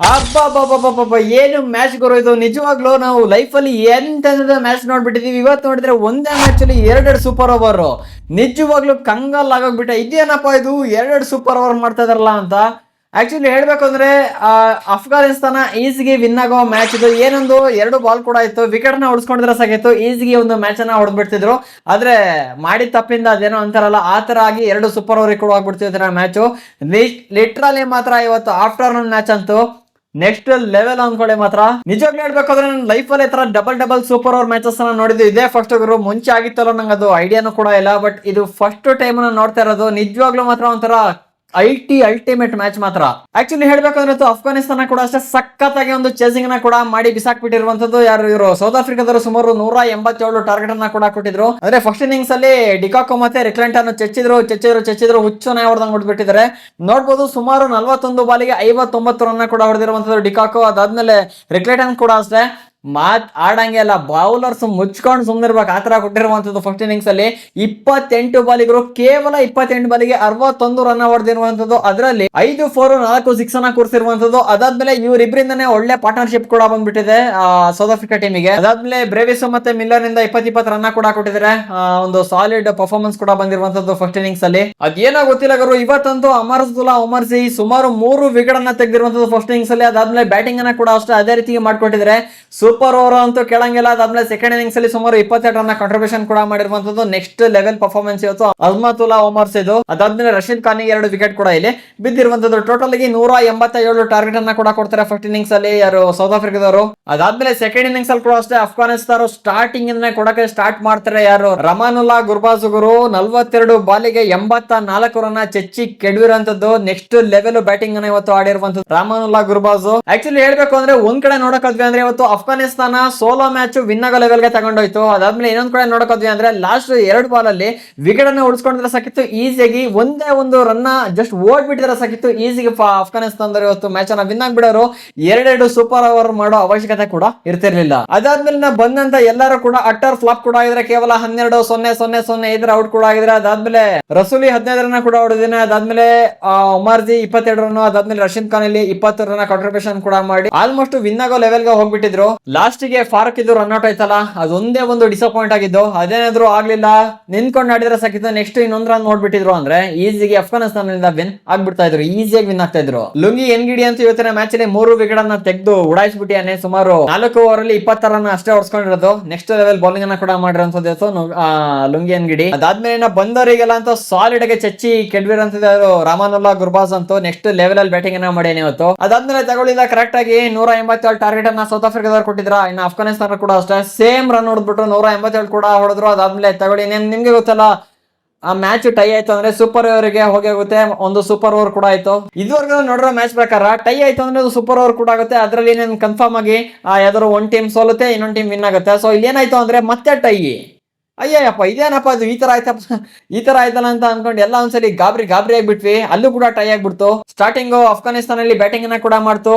ಅಬ್ಬಬ್ಬಬ್ಬಬ್ಬಬ್ಬ, ಏನು ಮ್ಯಾಚ್ ಇದು? ನಿಜವಾಗ್ಲೂ ನಾವು ಲೈಫ್ ಅಲ್ಲಿ ಎಂತ ಮ್ಯಾಚ್ ನೋಡ್ಬಿಟ್ಟಿದೀವಿ. ಇವತ್ತು ನೋಡಿದ್ರೆ ಒಂದೇ ಮ್ಯಾಚ್ ಅಲ್ಲಿ ಎರಡೆರಡು ಸೂಪರ್ ಓವರ್ ನಿಜವಾಗ್ಲೂ ಕಂಗಲ್ ಆಗೋಗ್ಬಿಟ್ಟ. ಇದೇನಪ್ಪ ಇದು? ಎರಡೆರಡು ಸೂಪರ್ ಓವರ್ ಮಾಡ್ತಾ ಇದಾರಲ್ಲ ಅಂತ. ಆಕ್ಚುಲಿ ಹೇಳ್ಬೇಕು ಅಂದ್ರೆ ಅಫ್ಘಾನಿಸ್ತಾನ ಈಸಿಗೆ ವಿನ್ ಆಗೋ ಮ್ಯಾಚ್ ಇದು. ಏನೊಂದು? ಎರಡು ಬಾಲ್ ಕೂಡ ಇತ್ತು. ವಿಕೆಟ್ನ ಉಳಿಸ್ಕೊಂಡಿದ್ರೆ ಸಾಕಿತ್ತು. ಈಸಿಗೆ ಒಂದು ಮ್ಯಾಚ್ ಅನ್ನ ಹೊಡೆದ್ಬಿಡ್ತಿದ್ರು. ಆದ್ರೆ ಮಾಡಿ ತಪ್ಪಿಂದ ಅದೇನೋ ಅಂತಾರಲ್ಲ, ಆ ತರ ಆಗಿ ಎರಡು ಸೂಪರ್ ಓವರ್ ಕೂಡ ಆಗ್ಬಿಡ್ತಿದ್ರು ಮ್ಯಾಚು ಲಿಟ್ರಲಿ ಮಾತ್ರ ಇವತ್ತು ಆಫ್ಟರ್ನೂನ್ ಮ್ಯಾಚ್ ಅಂತೂ ನೆಕ್ಸ್ಟ್ ಲೆವೆಲ್ ಅನ್ಕೊಳ್ಳಿ ಮಾತ್ರ. ನಿಜವಾಗ್ಲೂ ಹೇಳ್ಬೇಕಾದ್ರೆ ನನ್ನ ಲೈಫ್ ಅಲ್ಲಿ ತರ double double super over matches ಅನ್ನ ನೋಡಿದ್ದು ಇದೇ ಫಸ್ಟ್ ಗುರು. ಮುಂಚೆ ಆಗಿತ್ತಲ್ಲ ನಂಗೆ ಅದು ಐಡಿಯಾನು ಕೂಡ ಇಲ್ಲ ಬಟ್ ಇದು ಫಸ್ಟ್ ಟೈಮ್ ನೋಡ್ತಾ ಇರೋದು. ನಿಜವಾಗ್ಲೂ ಮಾತ್ರ ಒಂಥರ ಐಟಿ ಅಲ್ಟಿಮೇಟ್ ಮ್ಯಾಚ್ ಮಾತ್ರ. ಆಕ್ಚುಲಿ ಹೇಳ್ಬೇಕಂದ್ರೆ ಅಫ್ಘಾನಿಸ್ತಾನ ಕೂಡ ಅಷ್ಟೇ ಸಖತ್ತಾಗಿ ಒಂದು ಚೇಸಿಂಗ್ನ ಕೂಡ ಮಾಡಿ ಬಿಸಾಕ್ಬಿಟ್ಟಿರುವಂತದ್ದು ಯಾರು ಇವರು? ಸೌತ್ ಆಫ್ರಿಕಾದವರು ಸುಮಾರು ನೂರ ಎಂಬತ್ತೇಳು ಟಾರ್ಗೆಟ್ ಅನ್ನ ಕೂಡ ಕೊಟ್ಟಿದ್ರು. ಅಂದ್ರೆ ಫಸ್ಟ್ ಇನ್ನಿಂಗ್ಸ್ ಅಲ್ಲಿ ಡಿಕಾಕೋ ಮತ್ತೆ ರಿಕ್ಲೆಂಟ್ ಅನ್ನು ಚೆಚ್ಚಿದ್ರು ಚೆಚ್ಚಿದ್ರು ಚೆಚ್ಚಿದ್ರು, ಹುಚ್ಚು ಹೊಡೆದಂಗ್ ಹೊಡ್ಬಿಟ್ಟಿದ್ದಾರೆ. ನೋಡ್ಬೋದು ಸುಮಾರು ನಲವತ್ತೊಂದು ಬಾಲಿಗೆ ಐವತ್ತೊಂಬತ್ತು ರನ್ನ ಕೂಡ ಹೊಡೆದಿರುವಂತದ್ದು ಡಿಕಾಕೋ. ಅದಾದ್ಮೇಲೆ ರಿಕ್ಲೆಟನ್ ಕೂಡ ಅಷ್ಟೇ. ಮಾತ್ ಆಡಂಗೆ ಅಲ್ಲ ಬೌಲರ್ಸ್ ಮುಚ್ಕೊಂಡು ಸುಮ್ಮನಿರ್ಬೇಕು ಆತರ ಕೊಟ್ಟಿರುವಂತದ್ದು ಫಸ್ಟ್ ಇನಿಂಗ್ಸ್ ಅಲ್ಲಿ ಇಪ್ಪತ್ತೆಂಟು ಬಾಲಿಗರು, ಕೇವಲ ಇಪ್ಪತ್ತೆಂಟು ಬಾಲಿಗೆ ಅರವತ್ತೊಂದು ರನ್ ಹೊಡೆದಿರುವಂತದ್ದು ಅದರಲ್ಲಿ ಐದು ಫೋರ್ ನಾಲ್ಕು ಸಿಕ್ಸ್ ಅನ್ನ ಕೂರಿಸಿರುವಂತದ್ದು ಅದಾದ್ಮೇಲೆ ಇವರಿಬ್ಬರಿಂದನೇ ಒಳ್ಳೆ ಪಾರ್ಟ್ನರ್ಶಿಪ್ ಕೂಡ ಬಂದ್ಬಿಟ್ಟಿದೆ ಸೌತ್ ಆಫ್ರಿಕಾ ಟೀಮಿಗೆ ಅದಾದ್ಮೇಲೆ ಬ್ರೇವಿಸ್ ಮತ್ತೆ ಮಿಲ್ಲರ್ ಇಂದ ಇಪ್ಪತ್ ಇಪ್ಪತ್ತು ರನ್ ಕೂಡ ಕೊಟ್ಟಿದ್ದಾರೆ. ಒಂದು ಸಾಲಿಡ್ ಪರ್ಫಾರ್ಮೆನ್ಸ್ ಕೂಡ ಬಂದಿರುವಂತದ್ದು ಫಸ್ಟ್ ಇನ್ನಿಂಗ್ಸ್ ಅಲ್ಲಿ. ಅದೇನೋ ಗೊತ್ತಿಲ್ಲ ಗುರು ಇವತ್ತಂತೂ ಉಮರ್ ಸಿ ಸುಮಾರು ಮೂರು ವಿಕೆಟ್ ಅನ್ನ ತೆಗೆದಿರುವಂತದ್ದು ಫಸ್ಟ್ ಇನ್ನಿಂಗ್ಸ್ ಅಲ್ಲಿ. ಅದಾದ್ಮೇಲೆ ಬ್ಯಾಟಿಂಗ್ ಅನ್ನ ಕೂಡ ಅಷ್ಟೇ ಅದೇ ರೀತಿ ಮಾಡ್ಕೊಟ್ಟಿದ್ದಾರೆ. ಸೂಪರ್ ಓವರ್ ಅಂತೂ ಕೇಳಂಗಿಲ್ಲ. ಅದಾದ್ಮೇಲೆ ಸೆಕೆಂಡ್ ಇನ್ನಿಂಗ್ಸ್ ಅಲ್ಲಿ ಸುಮಾರು ಇಪ್ಪತ್ತೆರಡು ರನ್ ಕಾಂಟ್ರಿಬ್ಯೂಷನ್ ಕೂಡ ಮಾಡಿರುವಂತದ್ದು ನೆಕ್ಸ್ಟ್ ಲೆವೆಲ್ ಪರ್ಫಾರ್ಮೆನ್ಸ್ ಇವತ್ತು ಅಜ್ಮತುಲ್ಲಾ ಓಮರ್ಸ್ ಇದು. ಅದಾದ್ಮೇಲೆ ರಶೀದ್ ಖಾನ್ ಎರಡು ವಿಕೆಟ್ ಕೂಡ ಇಲ್ಲಿ ಬಿದ್ದಿರುವಂತದ್ದು ಟೋಟಲ್ ಆಗಿ ನೂರ ಎಂಬತ್ತ ಟಾರ್ಗೆಟ್ ಅನ್ನ ಕೂಡ ಕೊಡ್ತಾರೆ ಫಸ್ಟ್ ಇನ್ನಿಂಗ್ಸ್ ಅಲ್ಲಿ ಯಾರು ಸೌತ್ ಆಫ್ರಿಕಾದವರು ಅದಾದ್ಮೇಲೆ ಸೆಕೆಂಡ್ ಇನ್ನಿಂಗ್ಸ್ ಅಲ್ಲಿ ಕೂಡ ಅಷ್ಟೇ ಅಫ್ಘಾನಿಸ್ತಾನ ಸ್ಟಾರ್ಟಿಂಗ್ ಕೊಡಕ್ಕೆ ಸ್ಟಾರ್ಟ್ ಮಾಡ್ತಾರೆ ಯಾರು ರಮಾನುಲ್ಲಾ ಗುರ್ಬಾಜುಗುರು ನಲ್ವತ್ತೆರಡು ಬಾಲಿಗೆ ಎಂಬತ್ತ ನಾಲ್ಕು ರನ್ ಚೆಚ್ಚಿ ಕೆಡವಿರುವಂತದ್ದು ನೆಕ್ಸ್ಟ್ ಲೆವೆಲ್ ಬ್ಯಾಟಿಂಗ್ ಅನ್ನ ಇವತ್ತು ಆಡಿರುವಂತದ್ದು ರಾಮಾನುಲ್ಲಾ ಗುರ್ಬಾಜು. ಆಕ್ಚುಲಿ ಹೇಳ್ಬೇಕು ಅಂದ್ರೆ ಒಂದ್ ಕಡೆ ನೋಡಕ್ ಅಂದ್ರೆ ಇವತ್ತು ಅಫ್ಘಾನಿಸ್ತಾನ ಸೋಲೋ ಮ್ಯಾಚ್ ವಿನ್ ಆಗೋ ಲೆವೆಲ್ಗೆ ತಗೊಂಡೋಯ್ತು. ಅದಾದ್ಮೇಲೆ ಇನ್ನೊಂದ್ ಕಡೆ ನೋಡಕೋದ್ವಿ ಅಂದ್ರೆ ಲಾಸ್ಟ್ ಎರಡು ಬಾಲ್ ಅಲ್ಲಿ ವಿಕೆಟ್ ಅನ್ನ ಉಳಿಸ್ಕೊಂಡಿದ್ರೆ ಸಾಕಿತ್ತು, ಈಸಿಯಾಗಿ ಒಂದೇ ಒಂದು ರನ್ ಜಸ್ಟ್ ಓಡ್ಬಿಟ್ಟಿದ್ರೆ ಸಾಕಿತ್ತು ಈಸಿಗೆ ಅಫ್ಘಾನಿಸ್ತಾನದವರು ಇವತ್ತು ಮ್ಯಾಚ್ ಅನ್ನ ವಿನ್ ಆಗ್ಬಿಡೋರು. ಎರಡೆರಡು ಸೂಪರ್ ಓವರ್ ಮಾಡೋ ಅವಶ್ಯಕತೆ ಕೂಡ ಇರ್ತಿರ್ಲಿಲ್ಲ. ಅದಾದ್ಮೇಲೆ ಬಂದಂತ ಎಲ್ಲರೂ ಕೂಡ ಅಟ್ಟರ್ ಫ್ಲಾಪ್ ಕೂಡ ಆಗಿದ್ರೆ, ಕೇವಲ ಹನ್ನೆರಡು ಸೊನ್ನೆ ಸೊನ್ನೆ ಸೊನ್ನೆ ಐದರ ಔಟ್ ಕೂಡ ಆಗಿದ್ರೆ, ಅದಾದ್ಮೇಲೆ ರಸೂಲಿ ಹದಿನೈದು ರನ್ನ ಕೂಡ ಹೊಡೆದಿನ ಅದಾದ್ಮೇಲೆ ಉಮಾರ್ಜಿ ಇಪ್ಪತ್ತೆರಡು ರನ್ ಅದಾದ್ಮೇಲೆ ರಶೀದ್ ಖಾನ್ ಇಲ್ಲಿ ಇಪ್ಪತ್ತು ರನ್ನ ಕಾಂಟ್ರಿಬ್ಯೂಷನ್ ಕೂಡ ಮಾಡಿ. ಆಲ್ಮೋಸ್ಟ್ ವಿನ್ ಆಗೋ ಲೆವೆಲ್ಗೆ ಹೋಗ್ಬಿಟ್ಟಿದ್ರು. ಲಾಸ್ಟ್ಗೆ ಫಾರಕ್ ಇದು ರನ್ ಔಟ್ ಆಯ್ತಲ್ಲ? ಅದೊಂದೇ ಒಂದು ಡಿಸಪಾಯಿಂಟ್ ಆಗಿದ್ದು. ಅದೇನಾದ್ರು ಆಗ್ಲಿಲ್ಲ ನಿಂತ್ಕೊಂಡು ಆಡಿದ್ರೆ ಸಾಕಿತ್ತು. ನೆಕ್ಸ್ಟ್ ಇನ್ನೊಂದ್ ರನ್ ನೋಡ್ಬಿಟ್ಟಿದ್ರು ಅಂದ್ರೆ ಈಸಿಗೆ ಅಫ್ಘಾನಿಸ್ತಾನದಿಂದ ವಿನ್ ಆಗ್ಬಿಡ್ತಾ ಇದ್ರು. ಈಸಿಯಾಗಿ ವಿನ್ ಆಗ್ತಾ ಇದ್ರು. ಲುಂಗಿ ಎನ್ಗಿಡಿ ಅಂತ ಇವತ್ತಿನ ಮ್ಯಾಚ್ ಅಲ್ಲಿ ಮೂರು ವಿಕೆಟ್ ಅನ್ನ ತೆಗೆದು ಉಡಾಯಿಸ್ಬಿಟ್ಟಿಯಾನೆ ಸುಮಾರು ನಾಲ್ಕು ಓವರ್ ಅಲ್ಲಿ ಇಪ್ಪತ್ತ ರನ್ ಅಷ್ಟೇ ಹೊಡ್ಸ್ಕೊಂಡಿರೋದು. ನೆಕ್ಸ್ಟ್ ಲೆವೆಲ್ ಬೌಲಿಂಗ್ ಅನ್ನ ಕೂಡ ಆ, ಲುಂಗಿ ಎನ್ಗಿಡಿ. ಅದಾದ್ಮೇಲೆ ಬಂದವರಿಗೆಲ್ಲ ಅಂತ ಸಾಲಿಡ್ ಆಗಿ ಚಚ್ಚಿ ಕೆಡ್ವಿರ್ ಅಂತ ರಾಮಾನುಲ್ಲಾ ಗುರ್ಬಾಸ್ ಅಂತೂ ನೆಕ್ಸ್ಟ್ ಲೆವೆಲ್ ಅಲ್ಲಿ ಬ್ಯಾಟಿಂಗ್ ಅನ್ನ ಮಾಡಿ ಇವತ್ತು. ಅದಾದ್ಮೇಲೆ ತಗೊಳ್ಳಿಲ್ಲ ಕರೆಕ್ಟ್ ಆಗಿ ನೂರ ಎಂಬತ್ತೇಳು ಟಾರ್ಗೆಟ್ ಅನ್ನ ಸೌತ್ ಆಫ್ರಿಕಾದವ್ರು ಕೊಟ್ಟಿದ್ರ ಇನ್ನು ಅಫ್ಘಾನಿಸ್ತಾನ ಕೂಡ ಅಷ್ಟೇ. ಸೇಮ್ ರನ್ ಹೊಡೆದ್ಬಿಟ್ರು. ನೂರ ಎಂಬತ್ತೇಳು ಕೂಡ ಹೊಡೆದ್ರು. ಅದಾದ್ಮೇಲೆ ತಗೊಳ್ಳಿ. ನಿಮ್- ನಿಮ್ಗೆ ಗೊತ್ತಲ್ಲ, ಆ ಮ್ಯಾಚ್ ಟೈ ಆಯ್ತು ಅಂದ್ರೆ ಸೂಪರ್ ಓವರ್ಗೆ ಹೋಗಿ ಆಗುತ್ತೆ ಒಂದು ಸೂಪರ್ ಓವರ್ ಕೂಡ ಆಯ್ತು. ಇದುವರೆಗೂ ನೋಡಿರೋ ಮ್ಯಾಚ್ ಪ್ರಕಾರ ಟೈ ಆಯ್ತು ಅಂದ್ರೆ ಸೂಪರ್ ಓವರ್ ಕೂಡ ಆಗುತ್ತೆ. ಅದರಲ್ಲಿ ಕನ್ಫರ್ಮ್ ಆಗಿ ಯಾವ್ದಾದ್ರು ಒಂದ್ ಟೀಮ್ ಸೋಲುತ್ತೆ, ಇನ್ನೊಂದು ಟೀಮ್ ವಿನ್ ಆಗುತ್ತೆ. ಸೊ ಇಲ್ಲಿ ಏನಾಯ್ತು ಅಂದ್ರೆ ಮತ್ತೆ ಟೈ ಅಯ್ಯಪ್ಪ ಇದೇನಪ್ಪ ಅದು? ಈ ತರ ಆಯ್ತಪ್ಪ. ಈ ತರ ಆಯ್ತಲ್ಲ ಅಂತ ಅನ್ಕೊಂಡು ಎಲ್ಲ ಒಂದ್ಸಲಿ ಗಾಬರಿ ಗಾಬರಿ ಆಗ್ಬಿಟ್ವಿ. ಅಲ್ಲೂ ಕೂಡ ಟೈ ಆಗ್ಬಿಡ್ತು. ಸ್ಟಾರ್ಟಿಂಗ್ ಅಫ್ಘಾನಿಸ್ತಾನಲ್ಲಿ ಬ್ಯಾಟಿಂಗ್ ಅನ್ನ ಕೂಡ ಮಾಡ್ತು.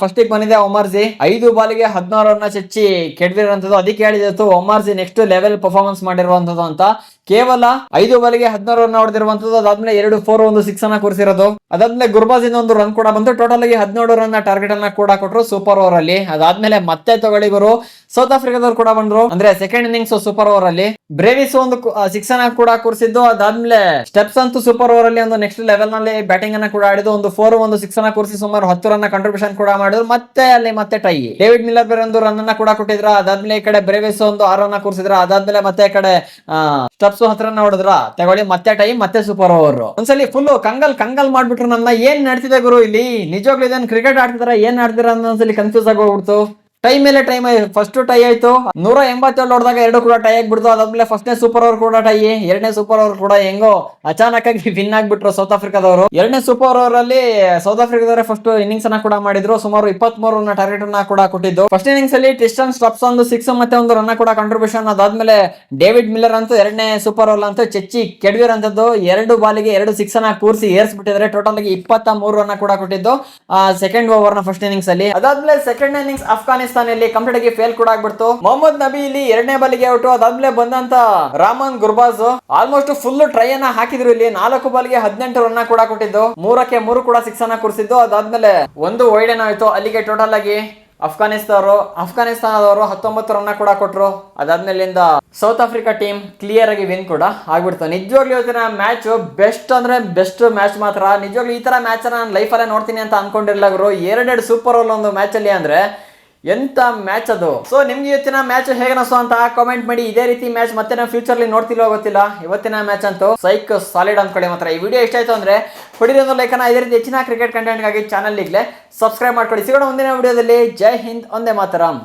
ಫಸ್ಟ್ ಬಂದಿದೆ ಒಮರ್ಜಿ ಐದು ಬಾಲಿಗೆ ಹದಿನಾರು ರನ್ನ ಚಚ್ಚಿ ಕೆಡದಿರುವಂತದ್ದು ಅದಕ್ಕೆ ಹೇಳಿದ್ದು ಒಮರ್ಜಿ ನೆಕ್ಸ್ಟ್ ಲೆವೆಲ್ ಪರ್ಫಾರ್ಮೆನ್ಸ್ ಮಾಡಿರುವಂತದ್ದು ಅಂತ. ಕೇವಲ ಐದು ಬಾಲಿಗೆ ಹದಿನಾರು ರನ್ ಹೊಡೆದಿರುವಂತದ್ದು. ಅದಾದ್ಮೇಲೆ ಎರಡು ಫೋರ್ ಒಂದು ಸಿಕ್ಸ್ ಅನ್ನ ಕೂರಿಸಿರೋದು. ಅದಾದ್ಮೇಲೆ ಗುರ್ಬಾಜ್ ಇಂದ ಒಂದು ರನ್ ಕೂಡ ಬಂತು. ಟೋಟಲ್ ಆಗಿ ಹದಿನೇಳು ರನ್ ಟಾರ್ಗೆಟ್ ಅನ್ನ ಕೂಡ ಕೊಟ್ಟರು ಸೂಪರ್ ಓವರ್ ಅಲ್ಲಿ. ಅದಾದ್ಮೇಲೆ ಮತ್ತೆ ತಗೊಳ್ಳಿ ಸೌತ್ ಆಫ್ರಿಕಾದವ್ರು ಕೂಡ ಬಂದ್ರು. ಅಂದ್ರೆ ಸೆಕೆಂಡ್ ಇನ್ನಿಂಗ್ಸ್ ಸೂಪರ್ ಓವರ್ ಅಲ್ಲಿ. ಬ್ರೇವಿಸ್ ಒಂದು ಸಿಕ್ಸ್ ಅನ್ನ ಕೂಡ ಕೂರಿಸಿದ್ದು. ಅದಾದ್ಮೇಲೆ ಸ್ಟೆಪ್ಸ್ ಅಂತೂ ಸೂಪರ್ ಓವರ್ ಅಲ್ಲಿ ಒಂದು ನೆಕ್ಸ್ಟ್ ಲೆವೆಲ್ನಲ್ಲಿ ಬ್ಯಾಟಿಂಗ್ ಅನ್ನ ಕೂಡ ಆಡಿದ್ದು. ಒಂದು ಫೋರ್ ಒಂದು ಸಿಕ್ಸ್ ಅನ್ನ ಕೂರಿಸಿ ಸುಮಾರು ಹತ್ತು ರನ್ ಕಾಂಟ್ರಿಬ್ಯೂಷನ್ ಕೂಡ ಮಾಡಿದ್ರು. ಮತ್ತೆ ಅಲ್ಲಿ ಮತ್ತೆ ಟೈ ಡೇವಿಡ್ ಮಿಲ್ಲರ್ ಬೇರೆ ಒಂದು ರನ್ ಅನ್ನ ಕೂಡ ಕೊಟ್ಟಿದ್ರ. ಅದಾದ್ಮೇಲೆ ಈ ಕಡೆ ಬ್ರೇವಿಸ್ ಒಂದು ಆರು ರನ್ ಕೂರಿಸಿದ್ರ. ಅದಾದ್ಮೇಲೆ ಮತ್ತೆ ಈ ಕಡೆ ಸ್ಟೆಪ್ಸ್ ಹತ್ರ ರನ್ ಹೊಡೆದ್ರ. ತಗೊಳ್ಳಿ, ಮತ್ತೆ ಟೈ ಮತ್ತೆ ಸೂಪರ್ ಓವರ್ ಒಂದ್ಸಲಿ ಫುಲ್ ಕಂಗಲ್ ಕಂಗಲ್ ಮಾಡ್ಬಿಟ್ರು ನನ್ನ ಏನ್ ನಡ್ತಿದೆ ಗುರು ಇಲ್ಲಿ? ನಿಜವಾಗ್ಲೂ ಇದನ್ನ ಕ್ರಿಕೆಟ್ ಆಡ್ತಿದಾರ? ಏನ್ ಆಡ್ತಿದಾರ ಅನ್ನೋ ಒಂದ್ಸಲಿ ಕನ್ಫ್ಯೂಸ್ ಆಗಿ ಟೈ ಮೇಲೆ ಟೈಮ್ ಫಸ್ಟ್ ಟೈ ಆಯ್ತು. ನೂರ ಎಂಬತ್ತೇಳು ಹೊಡೆದಾಗ ಎರಡು ಕೂಡ ಟೈ ಆಗ್ಬಿಡ್ತು. ಅದಾದ್ಮೇಲೆ ಫಸ್ಟ್ನೇ ಸೂಪರ್ ಓವರ್ ಕೂಡ ಟೈ ಎರಡನೇ ಸೂಪರ್ ಓವರ್ ಕೂಡ ಹೆಂಗೋ ಅಚಾನಕ್ ಆಗಿ ವಿನ್ ಆಗ್ಬಿಟ್ರು ಸೌತ್ ಆಫ್ರಿಕಾದವರು ಎರಡನೇ ಸೂಪರ್ ಓವರ್ ಅಲ್ಲಿ ಸೌತ್ ಆಫ್ರಿಕಾದವರೇ ಫಸ್ಟ್ ಇನ್ನಿಂಗ್ಸ್ ಅನ್ನ ಕೂಡ ಮಾಡಿದ್ರು. ಸುಮಾರು ಇಪ್ಪತ್ತ್ ಮೂರು ರನ್ ಟಾರ್ಗೆಟ್ ಅನ್ನ ಕೂಡ ಕೊಟ್ಟಿದ್ದು. ಫಸ್ಟ್ ಇನ್ನಿಂಗ್ಸ್ ಅಲ್ಲಿ ಟಿಸ್ಟನ್ ಸ್ಟಪ್ಸ್ ಒಂದು ಸಿಕ್ಸ್ ಮತ್ತೆ ಒಂದು ರನ್ ಕೂಡ ಕಾಂಟ್ರಿಬ್ಯೂಷನ್ ಅದಾದ್ಮೇಲೆ ಡೇವಿಡ್ ಮಿಲ್ಲರ್ ಅಂತೂ ಎರಡನೇ ಸೂಪರ್ ಓವರ್ ಅಂತೂ ಚೆಚ್ಚಿ ಕೆಡವಿರಂತದ್ದು ಎರಡು ಬಾಲಿಗೆ ಎರಡು ಸಿಕ್ಸ್ ಅನ್ನ ಕೂರಿಸಿ ಏರ್ಸ್ಬಿಟ್ಟಿದ್ದಾರೆ. ಟೋಟಲ್ ಆಗಿ ಇಪ್ಪತ್ತ ಮೂರು ರನ್ ಕೂಡ ಕೊಟ್ಟಿದ್ದು ಸೆಕೆಂಡ್ ಓವರ್ನ ಫಸ್ಟ್ ಇನ್ನಿಂಗ್ಸ್ ಅಲ್ಲಿ. ಅದಾದ್ಮೇಲೆ ಸೆಕೆಂಡ್ ಇನ್ನಿಂಗ್ಸ್ ಅಫ್ಘಾನಿಸ್ತಾನ ಅಫ್ಘಾನಿಸ್ತಾನ ಇಲ್ಲಿ ಕಂಪ್ಲೀಟ್ ಆಗಿ ಫೇಲ್ ಕೂಡ ಆಗ್ಬಿಡ್ತು. ಮೊಹಮ್ಮದ್ ನಬಿ ಇಲ್ಲಿ ಎರಡನೇ ಬಾಲಿಗೆ ಔಟ್ ಅದಾದ್ಮೇಲೆ ಬಂದಂತ Rahman Gurbaz. Almost full try ಅನ್ನ ಹಾಕಿದ್ರು ಇಲ್ಲಿ. ನಾಲ್ಕು ಬಾಲ್ಗೆ ಹದಿನೆಂಟು ರನ್ ಕೂಡ ಕೊಟ್ಟಿದ್ದು. ಮೂರಕ್ಕೆ ಮೂರು ಕೂಡ ಸಿಕ್ಸ್ ಅನ್ನ ಕುರಿಸಿದ್ದು ಅದಾದ್ಮೇಲೆ ಒಂದು ವೈಡ್ ಆಯ್ತು. ಅಲ್ಲಿಗೆ ಟೋಟಲ್ ಆಗಿ ಅಫ್ಘಾನಿಸ್ತಾನರು ಅಫ್ಘಾನಿಸ್ತಾನದವರು ಹತ್ತೊಂಬತ್ತು ರನ್ನ ಕೂಡ ಕೊಟ್ರು. ಅದಾದ್ಮೇಲಿಂದ ಸೌತ್ ಆಫ್ರಿಕಾ ಟೀಮ್ ಕ್ಲಿಯರ್ ಆಗಿ ವಿನ್ ಕೂಡ ಆಗ್ಬಿಡ್ತು. ನಿಜವಾಗ್ಲೂ ಇವತ್ತಿನ ಮ್ಯಾಚ್ ಬೆಸ್ಟ್ ಅಂದ್ರೆ ಬೆಸ್ಟ್ ಮ್ಯಾಚ್ ಮಾತ್ರ. ನಿಜವಾಗ್ಲೂ ಈ ತರ ಮ್ಯಾಚ್ ನಾನು ಲೈಫಲ್ಲೇ ನೋಡ್ತೀನಿ ಅಂತ ಅನ್ಕೊಂಡಿರ್ಲಾಗ್ರು ಎರಡೆರಡು ಸೂಪರ್ ಓವರ್ ಒಂದು ಮ್ಯಾಚ್ ಅಲ್ಲಿ ಅಂದ್ರೆ ಎಂತ ಮ್ಯಾಚ್ ಅದು? ಸೊ ನಿಮ್ಗೆ ಇವತ್ತಿನ ಮ್ಯಾಚ್ ಹೇಗೆ ಅನಿಸ್ತು ಅಂತ ಕಾಮೆಂಟ್ ಮಾಡಿ. ಇದೇ ರೀತಿ ಮ್ಯಾಚ್ ಮತ್ತೆ ನಾವು ಫ್ಯೂಚರ್ ಅಲ್ಲಿ ನೋಡ್ತಿಲ್ಲೋ ಗೊತ್ತಿಲ್ಲ. ಇವತ್ತಿನ ಮ್ಯಾಚ್ ಅಂತೂ ಸೈಕ್ ಸಾಲಿಡ್ ಅನ್ಕೊಳ್ಳಿ ಮಾತ್ರ. ಈ ವಿಡಿಯೋ ಇಷ್ಟ ಆಯ್ತು ಅಂದ್ರೆ ಒಂದು ಲೈಕನ್ನ ಇದೇ ರೀತಿ ಹೆಚ್ಚಿನ ಕ್ರಿಕೆಟ್ ಕಂಟೆಂಟ್ಗಾಗಿ ಚಾನಲ್ ಈಗಲೇ ಸಬ್ಸ್ಕ್ರೈಬ್ ಮಾಡ್ಕೊಳ್ಳಿ. ಸಿಗೋಣ ಮುಂದಿನ ವಿಡಿಯೋದಲ್ಲಿ ಜೈ ಹಿಂದ್, ಒಂದೇ ಮಾತರಂ.